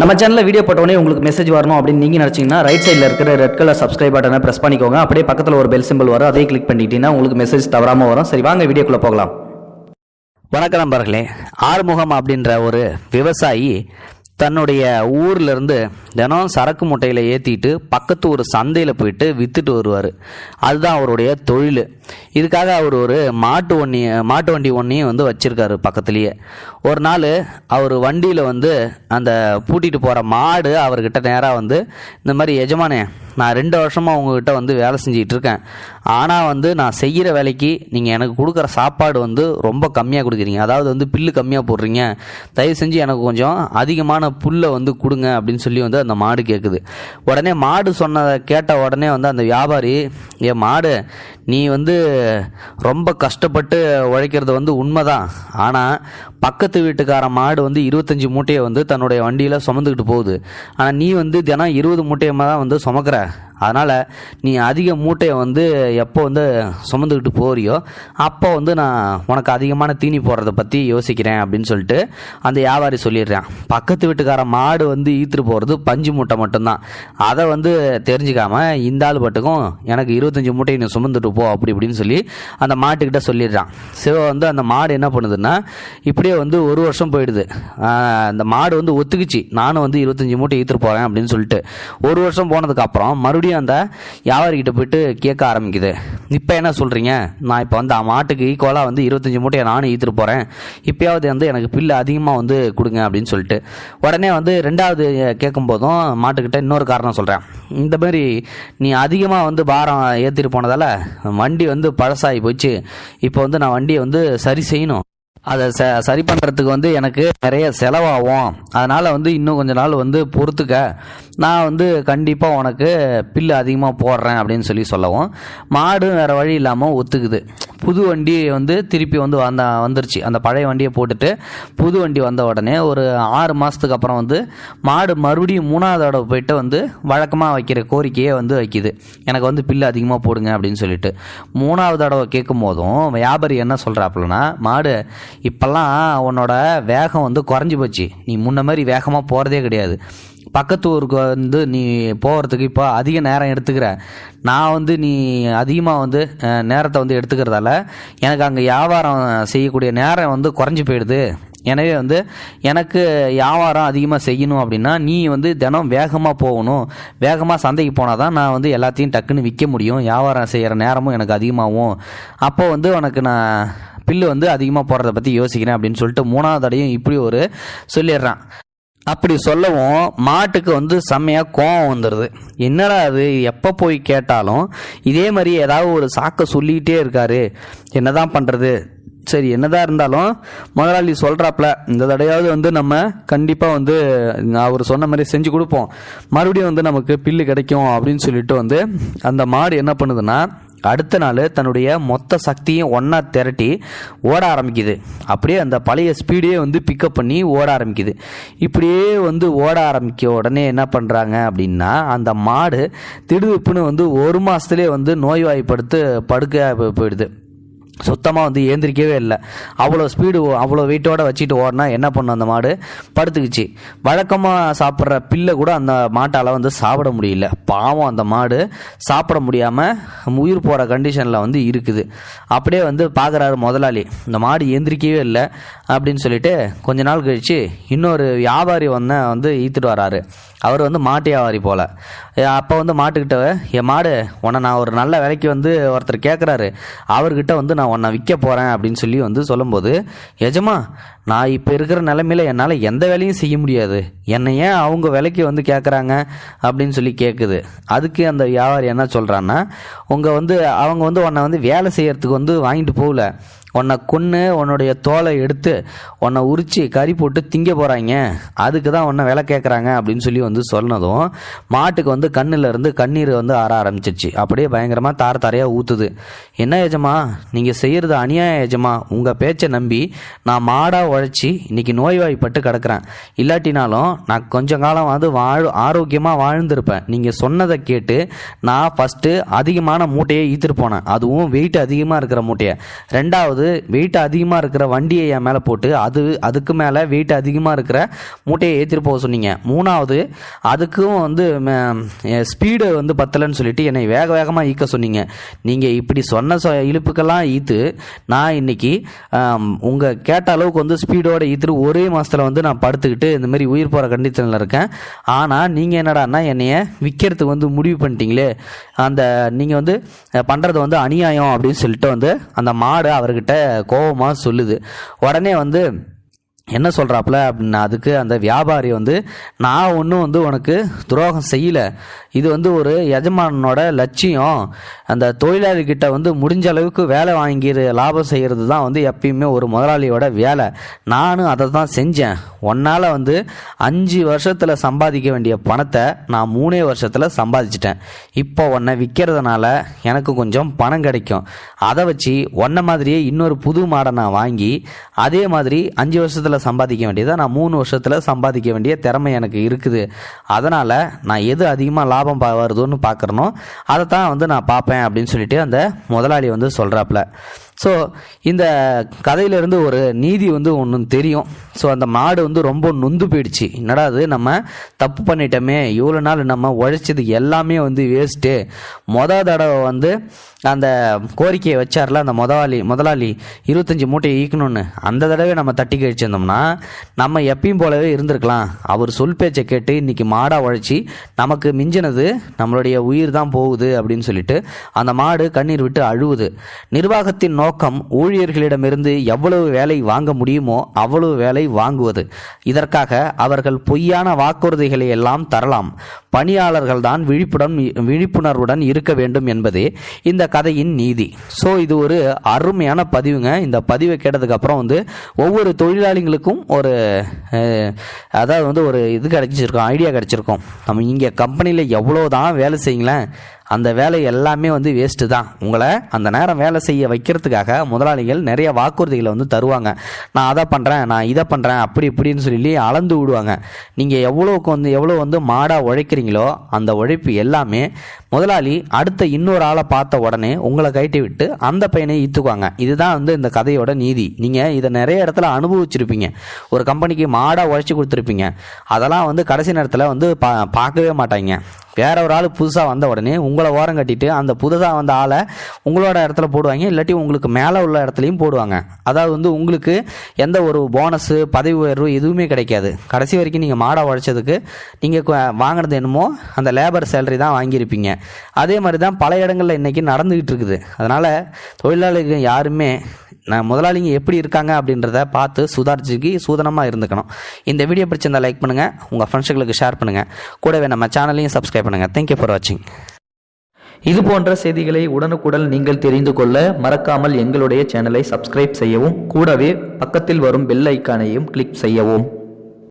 நம்ம சேனலில் வீடியோ போட்டோடனே உங்களுக்கு மெசேஜ் வரணும் அப்படின்னு நீங்கள் நினச்சிங்கன்னா ரைட் சைடில் இருக்கிற ரெட் கலர் சப்ஸ்கிரைப் பட்டனை ப்ரெஸ் பண்ணிக்கோங்க. அப்படியே பக்கத்தில் ஒரு பெல் சிம்பிள் வரும். அதே கிளிக் பண்ணிட்டீங்கன்னா உங்களுக்கு மெசேஜ் தவறாமல் வரும். சரி வாங்க வீடியோக்குள்ளே போகலாம். வணக்கம் நண்பர்களே. ஆறுமுகம் அப்படின்ற ஒரு விவசாயி தன்னுடைய ஊர்லேருந்து தினம் சரக்கு மூட்டையில் ஏற்றிட்டு பக்கத்து ஒரு சந்தையில் போயிட்டு விற்றுட்டு வருவார். அதுதான் அவருடைய தொழில். இதுக்காக அவர் ஒரு மாட்டு வண்டி மாட்டு வண்டி ஒன்றையும் வந்து வச்சுருக்காரு பக்கத்துலேயே. ஒரு நாள் அவர் வண்டியில் வந்து அந்த பூட்டிகிட்டு போகிற மாடு அவர்கிட்ட நேராக வந்து இந்த மாதிரி எஜமானே நான் ரெண்டு வருஷமாக உங்ககிட்ட வந்து வேலை செஞ்சுக்கிட்டு இருக்கேன். ஆனால் வந்து நான் செய்கிற வேலைக்கு நீங்கள் எனக்கு கொடுக்குற சாப்பாடு வந்து ரொம்ப கம்மியாக கொடுக்குறீங்க. அதாவது வந்து பில்லு கம்மியாக போடுறீங்க. தயவு செஞ்சு எனக்கு கொஞ்சம் அதிகமான புல்லை வந்து கொடுங்க அப்படின்னு சொல்லி வந்து அந்த மாடு கேட்குது உடனே மாடு சொன்னதை கேட்ட உடனே வந்து அந்த வியாபாரி ஏ மாடு நீ வந்து ரொம்ப கஷ்டப்பட்டு உழைக்கிறது வந்து உண்மைதான். ஆனால் பக்கத்து வீட்டுக்கார மாடு வந்து இருபத்தஞ்சி மூட்டையை வந்து தன்னுடைய வண்டியில் சுமந்துக்கிட்டு போகுது. ஆனால் நீ வந்து தினம் இருபது மூட்டையமாக தான் வந்து சுமக்கிற. அதனால் நீ அதிக மூட்டையை வந்து எப்போ வந்து சுமந்துக்கிட்டு போறியோ அப்போ வந்து நான் உனக்கு அதிகமான தீனி போடுறத பற்றி யோசிக்கிறேன் அப்படின்னு சொல்லிட்டு அந்த வியாபாரி சொல்லிடுறான். பக்கத்து வீட்டுக்கார மாடு வந்து ஈத்துட்டு போகிறது பஞ்சு மூட்டை மட்டும்தான். அதை வந்து தெரிஞ்சுக்காம இந்த ஆள் பட்டுக்கும் எனக்கு இருபத்தஞ்சி மூட்டையை நீ சுமந்துட்டு போ அப்படி இப்படின்னு சொல்லி அந்த மாட்டுக்கிட்ட சொல்லிடுறான். சிவ வந்து அந்த மாடு என்ன பண்ணுதுன்னா இப்படியே வந்து ஒரு வருஷம் போயிடுது. அந்த மாடு வந்து ஒத்துக்குச்சு. நானும் வந்து இருபத்தஞ்சி மூட்டை ஈத்துட்டு போகிறேன் அப்படின்னு சொல்லிட்டு. ஒரு வருஷம் போனதுக்கப்புறம் மறுபடியும் அந்த வியாபாரிகிட்ட போயிட்டு கேட்க ஆரம்பிக்குது. இப்போ என்ன சொல்கிறீங்க நான் இப்போ வந்து மாட்டுக்கு ஈக்குவலாக வந்து இருபத்தஞ்சி மூட்டையை நானும் ஈத்துட்டு போகிறேன் இப்போயாவது வந்து எனக்கு பில்லு அதிகமாக வந்து கொடுங்க அப்படின்னு சொல்லிட்டு. உடனே வந்து ரெண்டாவது கேட்கும் போதும் மாட்டுக்கிட்ட இன்னொரு காரணம் சொல்கிறேன் இந்த மாதிரி நீ அதிகமாக வந்து பாரம் ஏற்றிட்டு போனதால் வண்டி வந்து பழசாகி போச்சு. இப்போ வந்து நான் வண்டியை வந்து சரி செய்யணும். அதை ச சரி பண்ணுறதுக்கு வந்து எனக்கு நிறைய செலவாகும். அதனால் வந்து இன்னும் கொஞ்ச நாள் வந்து பொறுத்துக்க. நான் வந்து கண்டிப்பாக உனக்கு பில்லு அதிகமாக போடுறேன் அப்படின்னு சொல்லி சொல்லவும் மாடு வேறு வழி இல்லாமல் ஒத்துக்குது. புது வண்டி வந்து திருப்பி வந்து வந்த வந்துருச்சு. அந்த பழைய வண்டியை போட்டுட்டு புது வண்டி வந்த உடனே ஒரு ஆறு மாதத்துக்கு அப்புறம் வந்து மாடு மறுபடியும் மூணாவது தடவை போயிட்டு வந்து வழக்கமாக வைக்கிற கோரிக்கையே வந்து வைக்குது. எனக்கு வந்து பில்லு அதிகமாக போடுங்க அப்படின்னு சொல்லிட்டு. மூணாவது தடவை கேட்கும் போதும் வியாபாரி என்ன சொல்கிறாப்புலன்னா மாடு இப்போல்லாம் உன்னோட வேகம் வந்து குறைஞ்சி போச்சு. நீ முன்ன மாதிரி வேகமாக போகிறதே கிடையாது. பக்கத்து ஊருக்கு வந்து நீ போகிறதுக்கு இப்போ அதிக நேரம் எடுத்துக்கிற. நான் வந்து நீ அதிகமாக வந்து நேரத்தை வந்து எடுத்துக்கிறதால எனக்கு அங்கே வியாபாரம் செய்யக்கூடிய நேரம் வந்து குறைஞ்சி போயிடுது. எனவே வந்து எனக்கு வியாபாரம் அதிகமாக செய்யணும் அப்படின்னா நீ வந்து தினம் வேகமாக போகணும். வேகமாக சந்தைக்கு போனால் தான் நான் வந்து எல்லாத்தையும் டக்குன்னு விற்க முடியும். வியாபாரம் செய்கிற நேரமும் எனக்கு அதிகமாகும். அப்போ வந்து உனக்கு நான் பில்லு வந்து அதிகமாக போடுறத பற்றி யோசிக்கிறேன் அப்படின்னு சொல்லிட்டு மூணாவது தடையும் இப்படி ஒரு சொல்லிடுறான். அப்படி சொல்லவும் மாட்டுக்கு வந்து செம்மையாக கோவம் வந்துடுது என்னடா அது? எப்போ போய் கேட்டாலும் இதே மாதிரி ஏதாவது ஒரு சாக்கை சொல்லிக்கிட்டே இருக்காரு. என்னதான் பண்ணுறது சரி என்னதான் இருந்தாலும் முதலாளி சொல்கிறாப்புல இந்த தடையாவது வந்து நம்ம கண்டிப்பாக வந்து அவர் சொன்ன மாதிரி செஞ்சு கொடுப்போம். மறுபடியும் வந்து நமக்கு பில்லு கிடைக்கும் அப்படின்னு சொல்லிட்டு வந்து அந்த மாடு என்ன பண்ணுதுன்னா அடுத்த நாள் தன்னுடைய மொத்த சக்தியும் ஒன்றா திரட்டி ஓட ஆரம்பிக்குது. அப்படியே அந்த பழைய ஸ்பீடே வந்து பிக்கப் பண்ணி ஓட ஆரம்பிக்குது. இப்படியே வந்து ஓட ஆரம்பிக்க உடனே என்ன பண்ணுறாங்க அப்படின்னா அந்த மாடு திடுப்புன்னு வந்து ஒரு மாதத்துலேயே வந்து நோய்வாய்ப்படுத்து படுக்க போயிடுது. சுத்தமாக வந்து ஏந்திரிக்கவே இல்லை. அவ்வளோ ஸ்பீடு அவ்வளோ வெயிட்டோட வச்சுட்டு ஓடினா என்ன பண்ணும் அந்த மாடு? படுத்துக்குச்சு. வழக்கமாக சாப்பிட்ற பில்லை கூட அந்த மாட்டால் வந்து சாப்பிட முடியல. பாவம் அந்த மாடு. சாப்பிட முடியாமல் உயிர் போகிற கண்டிஷனில் வந்து இருக்குது. அப்படியே வந்து பார்க்குறாரு முதலாளி. இந்த மாடு ஏந்திரிக்கவே இல்லை அப்படின்னு சொல்லிட்டு கொஞ்ச நாள் கழித்து இன்னொரு வியாபாரி வந்த வந்து ஈத்துட்டு வராரு. அவர் வந்து மாட்டு வியாபாரி போல். அப்போ வந்து மாட்டுக்கிட்ட என் மாடு உன்னை நான் ஒரு நல்ல விலைக்கு வந்து ஒருத்தர் கேட்குறாரு அவர்கிட்ட வந்து நான் உன்னை விற்க போகிறேன் அப்படின்னு சொல்லி வந்து சொல்லும்போது எஜமா நான் இப்போ இருக்கிற நிலமையில என்னால் எந்த வேலையும் செய்ய முடியாது. என்னை ஏன் அவங்க விலைக்கு வந்து கேட்குறாங்க அப்படின்னு சொல்லி கேட்குது அதுக்கு அந்த வியாபாரி என்ன சொல்கிறான்னா உங்கள் வந்து அவங்க வந்து உன்னை வந்து வேலை செய்கிறதுக்கு வந்து வாங்கிட்டு போகல. உன்னை கொன்று உன்னுடைய தோலை எடுத்து உன்னை உரித்து கறி போட்டு திங்க போகிறாங்க அதுக்கு தான் உன்னை விலை கேட்குறாங்க அப்படின்னு சொல்லி வந்து சொன்னதும் மாட்டுக்கு வந்து கண்ணிலேருந்து கண்ணீர் வந்து ஆற ஆரம்பிச்சிச்சு. அப்படியே பயங்கரமாக தார தாரையாக ஊற்றுது என்ன ஏஜமா நீங்கள் செய்கிறது அநியாயம் ஏஜமா உங்கள் பேச்சை நம்பி நான் மாடாக உழைச்சி இன்றைக்கி நோய்வாய்ப்பட்டு கிடக்குறேன். இல்லாட்டினாலும் நான் கொஞ்சம் காலம் வந்து வாழ் ஆரோக்கியமாக வாழ்ந்திருப்பேன். நீங்கள் சொன்னதை கேட்டு நான் ஃபஸ்ட்டு அதிகமான மூட்டையை ஈத்துட்டு போனேன். அதுவும் வெயிட் அதிகமாக இருக்கிற மூட்டையை. ரெண்டாவது அதாவது வெயிட் அதிகமாக இருக்கிற வண்டியை என் மேலே போட்டு அது அதுக்கு மேலே வெயிட் அதிகமாக இருக்கிற மூட்டையை ஏற்றிட்டு போக சொன்னீங்க. மூணாவது அதுக்கும் வந்து ஸ்பீடு வந்து பத்தலைன்னு சொல்லிட்டு என்னை வேக வேகமாக ஈக்க சொன்னீங்க. நீங்கள் இப்படி சொன்ன சொ இழுப்புக்கெல்லாம் ஈத்து நான் இன்னைக்கு உங்கள் கேட்ட அளவுக்கு வந்து ஸ்பீடோடு ஈத்துட்டு ஒரே மாதத்தில் வந்து நான் படுத்துக்கிட்டு இந்த மாதிரி உயிர் போகிற கண்டிஷனில் இருக்கேன். ஆனால் நீங்கள் என்னடான்னா என்னைய விற்கிறதுக்கு வந்து முடிவு பண்ணிட்டீங்களே. அந்த நீங்கள் வந்து பண்ணுறது வந்து அநியாயம் அப்படின்னு சொல்லிட்டு வந்து அந்த மாடு அவர்கிட்ட கோபமாக சொல்லுது. உடனே வந்து என்ன சொல்கிறாப்புல அப்படின்னா அதுக்கு அந்த வியாபாரி வந்து நான் ஒன்றும் வந்து உனக்கு துரோகம் செய்யலை. இது வந்து ஒரு எஜமானனோட லட்சியம். அந்த தொழிலாளிகிட்ட வந்து முடிஞ்ச அளவுக்கு வேலை வாங்கி லாபம் செய்கிறது தான் வந்து எப்பயுமே ஒரு முதலாளியோட வேலை. நானும் அதை தான் செஞ்சேன். உன்னால் வந்து அஞ்சு வருஷத்தில் சம்பாதிக்க வேண்டிய பணத்தை நான் மூணே வருஷத்தில் சம்பாதிச்சிட்டேன். இப்போ உன்னை விற்கிறதுனால எனக்கு கொஞ்சம் பணம் கிடைக்கும். அதை வச்சு உன்னை மாதிரியே இன்னொரு புது மாடை நான் வாங்கி அதே மாதிரி அஞ்சு வருஷத்தில் சம்பாதிக்க வேண்டியதை? நான் மூணு வருஷத்தில் சம்பாதிக்க வேண்டிய திறமை எனக்கு இருக்குது. அதனால் நான் எது அதிகமாக லாபம் பா- வருதுன்னு பார்க்குறனோ அதை தான் வந்து நான் பார்ப்பேன் அப்படின்னு சொல்லிட்டு அந்த முதலாளி வந்து சொல்கிறாப்புல ஸோ இந்த கதையிலேருந்து ஒரு நீதி வந்து ஒன்று தெரியும். ஸோ அந்த மாடு வந்து ரொம்ப நொந்து போயிடுச்சு. என்னடா அது நம்ம தப்பு பண்ணிட்டோமே. இவ்வளோ நாள் நம்ம உழைச்சது எல்லாமே வந்து வேஸ்ட்டு மொத தடவை வந்து அந்த கோரிக்கையை வச்சார்ல அந்த முதலாளி முதலாளி இருபத்தஞ்சி மூட்டையை ஈக்கணும்னு. அந்த தடவை நம்ம தட்டி கழிச்சிருந்தோம்னா நம்ம எப்பயும் போலவே இருந்திருக்கலாம். அவர் சொல் பேச்சை கேட்டு இன்றைக்கி மாடாக உழைச்சி நமக்கு மிஞ்சினது நம்மளுடைய உயிர் தான் போகுது அப்படின்னு சொல்லிட்டு அந்த மாடு கண்ணீர் விட்டு அழுவுது. நிர்வாகத்தின் நோக்கம் ஊழியர்களிடமிருந்து எவ்வளவு வேலை வாங்க முடியுமோ அவ்வளவு வேலை வாங்குவது. இதற்காக அவர்கள் பொய்யான வாக்குறுதிகளை எல்லாம் தரலாம். பணியாளர்கள் தான் விழிப்புடன் விழிப்புணர்வுடன் இருக்க வேண்டும் என்பதே இந்த கதையின் நீதி. ஸோ இது ஒரு அருமையான பதிவுங்க. இந்த பதிவை கேட்டதுக்கு அப்புறம் வந்து ஒவ்வொரு தொழிலாளிகளுக்கும் ஒரு அதாவது வந்து ஒரு இது கிடைச்சிருக்கும் ஐடியா கிடைச்சிருக்கும். நம்ம இங்கே கம்பெனியில் எவ்வளோ தான் வேலை செய்யுங்களேன். அந்த வேலை எல்லாமே வந்து வேஸ்ட்டு தான். உங்களை அந்த நேரம் வேலை செய்ய வைக்கிறதுக்காக முதலாளிகள் நிறைய வாக்குறுதிகளை வந்து தருவாங்க. நான் அதை பண்ணுறேன் நான் இதை பண்ணுறேன் அப்படி இப்படின்னு சொல்லி அளந்து விடுவாங்க. நீங்கள் எவ்வளோக்கு வந்து எவ்வளோ வந்து மாடாக உழைக்கிறீங்களோ அந்த உழைப்பு எல்லாமே முதலாளி அடுத்த இன்னொரு ஆளை பார்த்த உடனே உங்களை கைட்டி விட்டு அந்த பையனை ஈத்துக்குவாங்க இதுதான் வந்து இந்த கதையோட நீதி. நீங்கள் இதை நிறைய இடத்துல அனுபவிச்சிருப்பீங்க. ஒரு கம்பெனிக்கு மாடாக உழைச்சி கொடுத்துருப்பீங்க. அதெல்லாம் வந்து கடைசி நேரத்தில் வந்து பா பார்க்கவே மாட்டாங்க. வேற ஒரு ஆள் புதுசாக வந்த உடனே உங்களை ஓரம் கட்டிட்டு அந்த புதுசாக வந்த ஆளை உங்களோட இடத்துல போடுவாங்க. இல்லாட்டி உங்களுக்கு மேலே உள்ள இடத்துலையும் போடுவாங்க. அதாவது வந்து உங்களுக்கு எந்த ஒரு போனஸு பதவி உயர்வு எதுவுமே கிடைக்காது. கடைசி வரைக்கும் நீங்கள் மாடை உழைச்சதுக்கு நீங்கள் வாங்கினது என்னமோ அந்த லேபர் சேலரி தான் வாங்கியிருப்பீங்க. அதே மாதிரி தான் பல இடங்களில் இன்றைக்கி நடந்துக்கிட்டு இருக்குது அதனால் தொழிலாளிகள் யாருமே நான் முதலாளிங்க எப்படி இருக்காங்க அப்படின்றத பார்த்து சுதாரிச்சுக்கி சூதனமாக இருந்துக்கணும். இந்த வீடியோ பிடிச்சிருந்தா லைக் பண்ணுங்கள் உங்கள் ஃப்ரெண்ட்ஸுகளுக்கு ஷேர் பண்ணுங்கள் கூடவே நம்ம சேனலையும் சப்ஸ்கிரைப் பண்ணுங்கள் தேங்க்யூ ஃபார் வாட்சிங் இது போன்ற செய்திகளை உடனுக்குடன் நீங்கள் தெரிந்து கொள்ள மறக்காமல் எங்களுடைய சேனலை சப்ஸ்கிரைப் செய்யவும் கூடவே பக்கத்தில் வரும் பெல் ஐக்கானையும் கிளிக் செய்யவும்.